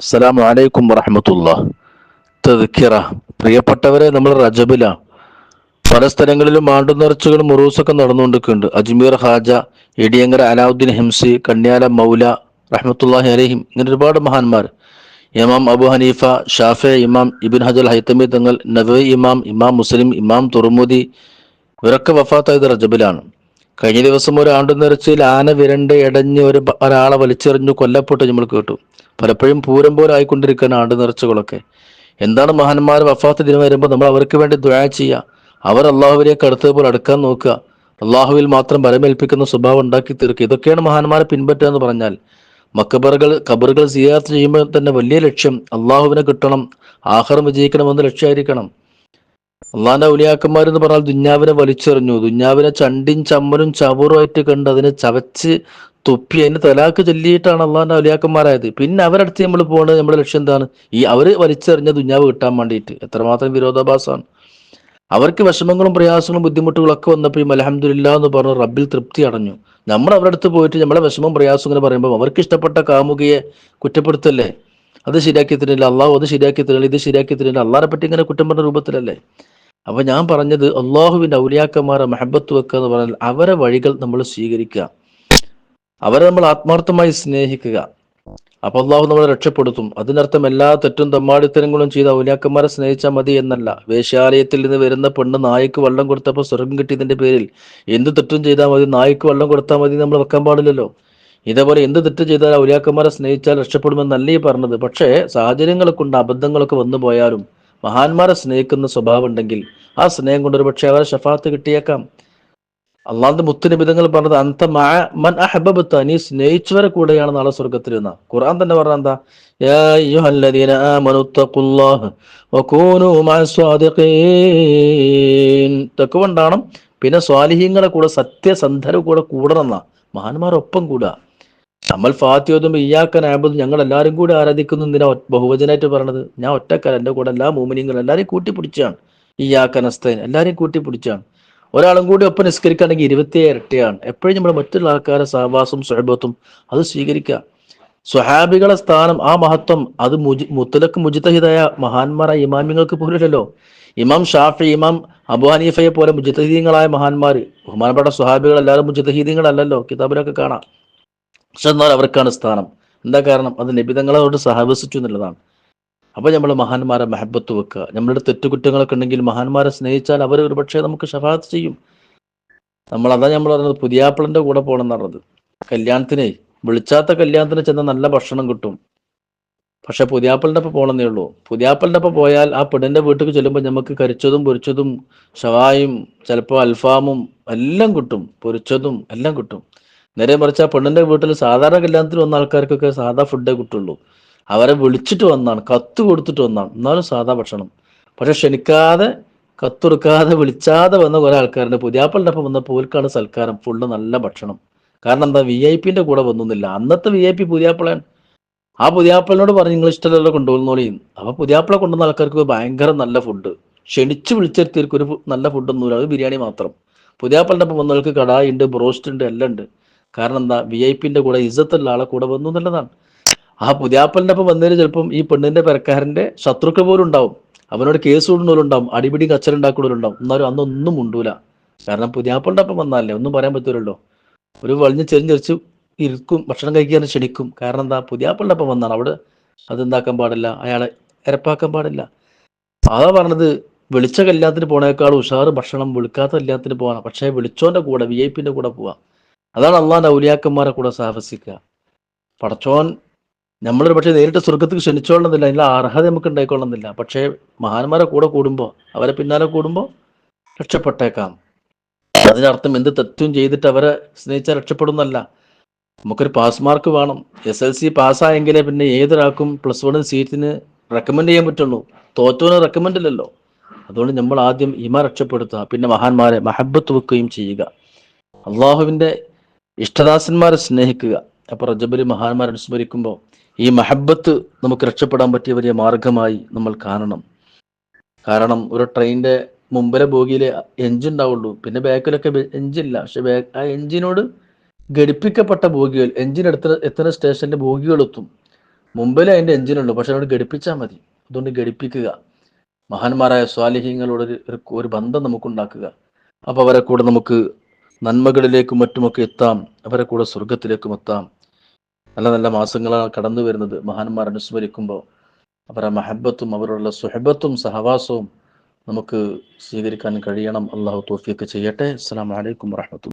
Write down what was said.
അസ്സലാമു അലൈക്കും വറഹമത്തുള്ള. തെക്കിറ പ്രിയപ്പെട്ടവരെ നമ്മൾ റജബില. പല സ്ഥലങ്ങളിലും ആണ്ടുനേർച്ചകളും മുറൂസൊക്കെ നടന്നുകൊണ്ടിരിക്കുന്നുണ്ട്. അജ്മീർ ഹാജ എടിയങ്കര അലാവുദ്ദീൻ ഹിംസി കന്യാല മൗല റഹ്മത്തുല്ലാഹി അലഹിം ഇങ്ങനെ ഒരുപാട് മഹാന്മാർ. ഇമാം അബു ഹനീഫ ഷാഫെ ഇമാം ഇബിൻ ഹജൽ ഹൈത്തമി തങ്ങൾ നവ ഇമാം ഇമാം മുസ്ലിം ഇമാം തുറമുദി ഇവരൊക്കെ വഫാത്തായത് റജബിലാണ്. കഴിഞ്ഞ ദിവസം ഒരു ആണ്ടു നിറച്ചിൽ ആന വിരണ്ട് ഇടഞ്ഞ് ഒരു ഒരാളെ വലിച്ചെറിഞ്ഞു കൊല്ലപ്പെട്ട് നമ്മൾ കേട്ടു. പലപ്പോഴും പൂരം പോലെ ആയിക്കൊണ്ടിരിക്കുന്ന ആണ്ടു നിറച്ചുകളൊക്കെ. എന്താണ് മഹാന്മാർ വഫാത്ത് ദിനം വരുമ്പോൾ നമ്മൾ അവർക്ക് വേണ്ടി ദ്വാ ചെയ്യുക അവർ അള്ളാഹുവിലേക്ക് അടുത്തതുപോലെ അടുക്കാൻ നോക്കുക. അള്ളാഹുവിൽ മാത്രം ബലമേൽപ്പിക്കുന്ന സ്വഭാവം ഉണ്ടാക്കി തീർക്കുക. ഇതൊക്കെയാണ് മഹാന്മാരെ പിൻപറ്റുക എന്ന് പറഞ്ഞാൽ മക്കബറുകൾ കബറുകൾ സിയാർത്ത് ചെയ്യുമ്പോൾ തന്നെ വലിയ ലക്ഷ്യം അള്ളാഹുവിനെ കിട്ടണം ആഹാരം വിജയിക്കണമെന്ന് ലക്ഷ്യമായിരിക്കണം അള്ളാന്റെ ഔലിയാക്കന്മാർ എന്ന് പറഞ്ഞാൽ ദുഞ്ഞാവിനെ വലിച്ചെറിഞ്ഞു. ദുഞ്ഞാവിനെ ചണ്ടിൻ ചമ്മനും ചവറുമായിട്ട് കണ്ട് അതിനെ ചവച്ച് തുപ്പി അതിന് തലാക്ക് ചൊല്ലിയിട്ടാണ് അള്ളാന്റെ ഔലിയാക്കന്മാരായത്. പിന്നെ അവരടുത്ത് നമ്മൾ പോകുന്നത് നമ്മുടെ ലക്ഷ്യം എന്താണ്? ഈ അവർ വലിച്ചെറിഞ്ഞ ദുഞ്ഞാവ് കിട്ടാൻ വേണ്ടിയിട്ട്. എത്രമാത്രം വിരോധാഭാസമാണ് അവർക്ക് വിഷമങ്ങളും പ്രയാസങ്ങളും ബുദ്ധിമുട്ടുകളും ഒക്കെ വന്നപ്പോൾ ഈ അലഹമില്ല എന്ന് പറഞ്ഞ് റബ്ബിൽ തൃപ്തി അടഞ്ഞു. നമ്മൾ അവരുടെ അടുത്ത് പോയിട്ട് നമ്മളെ വിഷമം പ്രയാസം ഇങ്ങനെ പറയുമ്പോൾ അവർക്ക് ഇഷ്ടപ്പെട്ട കാമുകിയെ കുറ്റപ്പെടുത്തല്ലേ? അത് ശരിയാക്കി തരുന്നില്ല അള്ളാഹു അത് ശരിയാക്കി തരുന്നില്ല ഇത് ശരിയാക്കി തരുന്നില്ല അള്ളാഹിനെ പറ്റി ഇങ്ങനെ കുറ്റം പറഞ്ഞ രൂപത്തിലല്ലേ? അപ്പൊ ഞാൻ പറഞ്ഞത് അള്ളാഹുവിന്റെ ഔലിയാക്കന്മാരെ മഹബത്ത് വെക്കുക എന്ന് പറഞ്ഞാൽ അവരെ വഴികൾ നമ്മൾ സ്വീകരിക്കുക. അവരെ നമ്മൾ ആത്മാർത്ഥമായി സ്നേഹിക്കുക. അപ്പൊ അള്ളാഹു നമ്മളെ രക്ഷപ്പെടുത്തും. അതിനർത്ഥം എല്ലാ തെറ്റും തമ്മാടിത്തരങ്ങളും ചെയ്ത ഔലിയാക്കന്മാരെ സ്നേഹിച്ചാൽ മതി എന്നല്ല. വേശ്യാലയത്തിൽ നിന്ന് വരുന്ന പെണ്ണ് നായ്ക്ക് വെള്ളം കൊടുത്തപ്പോൾ സ്വർഗം കിട്ടിയതിന്റെ പേരിൽ എന്ത് തെറ്റും ചെയ്താൽ മതി? നായ്ക്ക് വെള്ളം കൊടുത്താൽ മതി നമ്മൾ വെക്കാൻ പാടില്ലല്ലോ. ഇതേപോലെ എന്ത് തെറ്റ് ചെയ്താൽ ഔലിയാക്കന്മാരെ സ്നേഹിച്ചാൽ രക്ഷപ്പെടുമെന്നല്ല പറഞ്ഞത്. പക്ഷേ സാഹചര്യങ്ങളെ കൊണ്ട് അബദ്ധങ്ങളൊക്കെ വന്നു പോയാലും മഹാന്മാരെ സ്നേഹിക്കുന്ന സ്വഭാവം ഉണ്ടെങ്കിൽ ആ സ്നേഹം കൊണ്ട് ഒരുപക്ഷെ അവരെ ഷഫാത്ത് കിട്ടിയേക്കാം. അള്ളാന്റെ മുത്തുനിബിതങ്ങൾ പറഞ്ഞത് അന്ത മൻ അഹബബത്ത നീ സ്നേഹിച്ചവരെ കൂടെയാണ് നാളെ സ്വർഗത്തിൽ എന്ന ഖുർആൻ തന്നെ പറഞ്ഞ എന്താ? പിന്നെ സ്വാലിഹീങ്ങളെ കൂടെ സത്യസന്ധരെ കൂടെ കൂടണം എന്നാ. മഹാന്മാരൊപ്പം കൂടുക. നമ്മൾ ഫാത്തി ഓതുമ്പോൾ ഇയാക്കൻ ആബുദ് ഞങ്ങൾ എല്ലാവരും കൂടി ആരാധിക്കുന്നു എന്തിനാ ബഹുവചനായിട്ട് പറഞ്ഞത് ഞാൻ ഒറ്റക്കാരൻ എന്റെ കൂടെ എല്ലാ മൂമിനിങ്ങളും എല്ലാവരെയും കൂട്ടിപ്പിടിച്ചാണ്. ഇയാക്കൻ അസ്തൈൻ എല്ലാവരെയും കൂട്ടിപ്പിടിച്ചാണ്. ഒരാളും കൂടി ഒപ്പം നിസ്കരിക്കുകയാണെങ്കിൽ ഇരുപത്തിയേഴ് ഇരട്ടിയാണ്. എപ്പോഴും നമ്മുടെ മറ്റുള്ള ആൾക്കാരെ സഹവാസും സുഹബത്തും അത് സ്വീകരിക്കുക. സ്വഹാബികളെ സ്ഥാനം ആ മഹത്വം അത് മുജി മുത്തലക്ക് മുജിത്തഹിതായ മഹാന്മാരായ ഇമാമിങ്ങൾക്ക് പോലുമില്ലല്ലോ. ഇമാം ഷാഫി ഇമാം അബു ഹനീഫയെ പോലെ മുജിത്തഹീദീങ്ങളായ മഹാന്മാർ ബഹുമാനപ്പെട്ട സ്വഹാബികൾ എല്ലാവരും മുജിത്തഹീദീങ്ങളല്ലല്ലോ കിതാബിലൊക്കെ കാണാം. പക്ഷെ എന്നാൽ അവർക്കാണ് സ്ഥാനം. എന്താ കാരണം? അത് നിബിതങ്ങളോട് സഹവസിച്ചു എന്നുള്ളതാണ്. അപ്പോൾ നമ്മൾ മഹാന്മാരെ മെഹബത്ത് വെക്കുക. നമ്മളുടെ തെറ്റുകുറ്റങ്ങളൊക്കെ ഉണ്ടെങ്കിൽ മഹാന്മാരെ സ്നേഹിച്ചാൽ അവർ ഒരുപക്ഷെ നമുക്ക് ഷഫാത്ത് ചെയ്യും. നമ്മൾ അതാ നമ്മൾ പറഞ്ഞത് പുതിയാപ്പിളിന്റെ കൂടെ പോകണം എന്ന് പറഞ്ഞത്. കല്യാണത്തിനെ വിളിച്ചാത്ത കല്യാണത്തിന് ചെന്ന നല്ല ഭക്ഷണം കിട്ടും. പക്ഷെ പുതിയാപ്പിളിന്റെ ഒപ്പം പോകണമെന്നേ ഉള്ളൂ. പുതിയാപ്പിളിന്റെ ഒപ്പം പോയാൽ ആ പെണ്ണിന്റെ വീട്ടിൽ ചെല്ലുമ്പോൾ നമുക്ക് കരിച്ചതും പൊരിച്ചതും ഷവായും ചിലപ്പോൾ അൽഫാമും എല്ലാം കിട്ടും. പൊരിച്ചതും എല്ലാം കിട്ടും. നേരെ മറിച്ച് ആ പെണ്ണിന്റെ വീട്ടിൽ സാധാരണ കല്യാണത്തിന് വന്ന ആൾക്കാർക്കൊക്കെ സാധാ ഫുഡേ കിട്ടുള്ളൂ. അവരെ വിളിച്ചിട്ട് വന്നാണ് കത്ത് കൊടുത്തിട്ട് വന്നാണ്. എന്നാലും സാധാ ഭക്ഷണം. പക്ഷെ ക്ഷണിക്കാതെ കത്തൊടുക്കാതെ വിളിച്ചാതെ വന്ന കുറെ ആൾക്കാരുണ്ട്. പുതിയാപ്പളിന്റെ ഒപ്പം വന്ന പോൽക്കാണ് സൽക്കാരം ഫുള്ള് നല്ല ഭക്ഷണം. കാരണം എന്താ വി ഐ പിന്റെ കൂടെ വന്നൊന്നുമില്ല. അന്നത്തെ വി ഐ പി പുതിയാപ്പിളയാണ് ആ പുതിയാപ്പിളിനോട് പറഞ്ഞ് നിങ്ങൾ ഇഷ്ടമല്ലോ കൊണ്ടുപോകുന്നോളിയും അപ്പൊ പുതിയാപ്പിള കൊണ്ടുവന്ന ആൾക്കാർക്ക് ഭയങ്കര നല്ല ഫുഡ് ക്ഷണിച്ച് വിളിച്ചെത്തിയവർക്ക് ഒരു നല്ല ഫുഡൊന്നുമില്ല അത് ബിരിയാണി മാത്രം. പുതിയാപ്പിളിന്റെ ഒപ്പം വന്നവർക്ക് കടായി ഉണ്ട് ബ്രോസ്റ്റ് ഉണ്ട് എല്ലാം ഉണ്ട്. കാരണം എന്താ വി ഐ പിന്റെ കൂടെ ഇജ്ജത്തുള്ള ആളെ കൂടെ വന്നു എന്നുള്ളതാണ്. ആ പുതിയാപ്പലിന്റെ ഒപ്പം വന്നതിന് ചിലപ്പം ഈ പെണ്ണിന്റെ പെരക്കാരന്റെ ശത്രുക്കൾ പോലും ഉണ്ടാവും. അവനോട് കേസ് വിടുന്നവരുണ്ടാവും അടിപിടി കച്ചറുണ്ടാക്കുന്നവരുണ്ടാവും എന്നാലും അന്നൊന്നും ഉണ്ടൂല കാരണം പുതിയാപ്പലിന്റെ ഒപ്പം വന്നാലേ ഒന്നും പറയാൻ പറ്റൂലല്ലോ. ഒരു വലിഞ്ഞ് ചെരിഞ്ഞെറിച്ച് ഇരിക്കും ഭക്ഷണം കഴിക്കാൻ ക്ഷണിക്കും. കാരണം എന്താ പുതിയാപ്പലിന്റെ ഒപ്പം വന്നാണ്. അവിടെ അതെന്താക്കാൻ പാടില്ല? അയാളെ ഇരപ്പാക്കാൻ പാടില്ല. അതാ പറഞ്ഞത് വിളിച്ച കല്യാണത്തിന് പോണേക്കാൾ ഉഷാറ് ഭക്ഷണം വിളിക്കാത്ത കല്യാണത്തിന് പോകണം പക്ഷേ വിളിച്ചോന്റെ കൂടെ വി ഐ പിന്റെ കൂടെ പോവാ. അതാണ് അള്ളാഹാന്റെ ഔലിയാക്കന്മാരെ കൂടെ സാഹസിക്കുക. പടച്ചോൻ നമ്മളൊരു പക്ഷേ നേരിട്ട് സ്വർഗത്തിൽ ക്ഷണിച്ചോളണമെന്നില്ല അതിനുള്ള അർഹത നമുക്ക് ഉണ്ടായിക്കൊള്ളണമെന്നില്ല പക്ഷേ മഹാന്മാരെ കൂടെ കൂടുമ്പോൾ അവരെ പിന്നാലെ കൂടുമ്പോൾ രക്ഷപ്പെട്ടേക്കാം. അതിനർത്ഥം എന്ത് തെറ്റും ചെയ്തിട്ട് അവരെ സ്നേഹിച്ചാൽ രക്ഷപ്പെടുന്നല്ല നമുക്കൊരു പാസ് മാർക്ക് വേണം. എസ് എൽ സി പാസ്സായെങ്കിലേ പിന്നെ ഏതൊരാൾക്കും പ്ലസ് വണ്ണിന് സീറ്റിന് റെക്കമെൻഡ് ചെയ്യാൻ പറ്റുള്ളൂ. തോറ്റവന് റെക്കമെൻഡ് ഇല്ലല്ലോ. അതുകൊണ്ട് നമ്മൾ ആദ്യം ഇമ രക്ഷപ്പെടുത്തുക. പിന്നെ മഹാന്മാരെ മഹബത്ത് വെക്കുകയും ചെയ്യുക. അള്ളാഹുവിന്റെ ഇഷ്ടദാസന്മാരെ സ്നേഹിക്കുക. അപ്പൊ റജബലി മഹാന്മാരെ അനുസ്മരിക്കുമ്പോൾ ഈ മഹബത്ത് നമുക്ക് രക്ഷപ്പെടാൻ പറ്റിയ വലിയ മാർഗമായി നമ്മൾ കാണണം. കാരണം ഒരു ട്രെയിനിന്റെ മുമ്പിലെ ബോഗിയിലെ എഞ്ചിൻ ഉണ്ടാവുള്ളൂ. പിന്നെ ബാക്കിലൊക്കെ എഞ്ചില്ല പക്ഷെ ബാക്ക് ആ എഞ്ചിനോട് ഘടിപ്പിക്കപ്പെട്ട ബോഗികൾ എഞ്ചിൻ എടുത്ത എത്തുന്ന സ്റ്റേഷനിലെ ബോഗികൾ എത്തും. മുമ്പിലെ അതിന്റെ എഞ്ചിനുള്ളൂ പക്ഷെ അതിനോട് ഘടിപ്പിച്ചാൽ മതി. അതുകൊണ്ട് ഘടിപ്പിക്കുക. മഹാന്മാരായ സ്വാലിഹ്യങ്ങളോട് ഒരു- ഒരു ബന്ധം നമുക്കുണ്ടാക്കുക. അപ്പോൾ അവരെ കൂടെ നമുക്ക് നന്മകളിലേക്കും മറ്റുമൊക്കെ എത്താം. അവരെ കൂടെ സ്വർഗത്തിലേക്കും എത്താം. നല്ല നല്ല മാസങ്ങളാണ് കടന്നു വരുന്നത്. മഹാന്മാർ അനുസ്മരിക്കുമ്പോൾ അവരുടെ മഹബത്തും അവരുടെ സുഹബത്തും സഹവാസവും നമുക്ക് സ്വീകരിക്കാൻ കഴിയണം. അള്ളാഹു തോഫിയൊക്കെ ചെയ്യട്ടെ. അസ്സാം വലൈക്കും വാഹമത്തുള്ള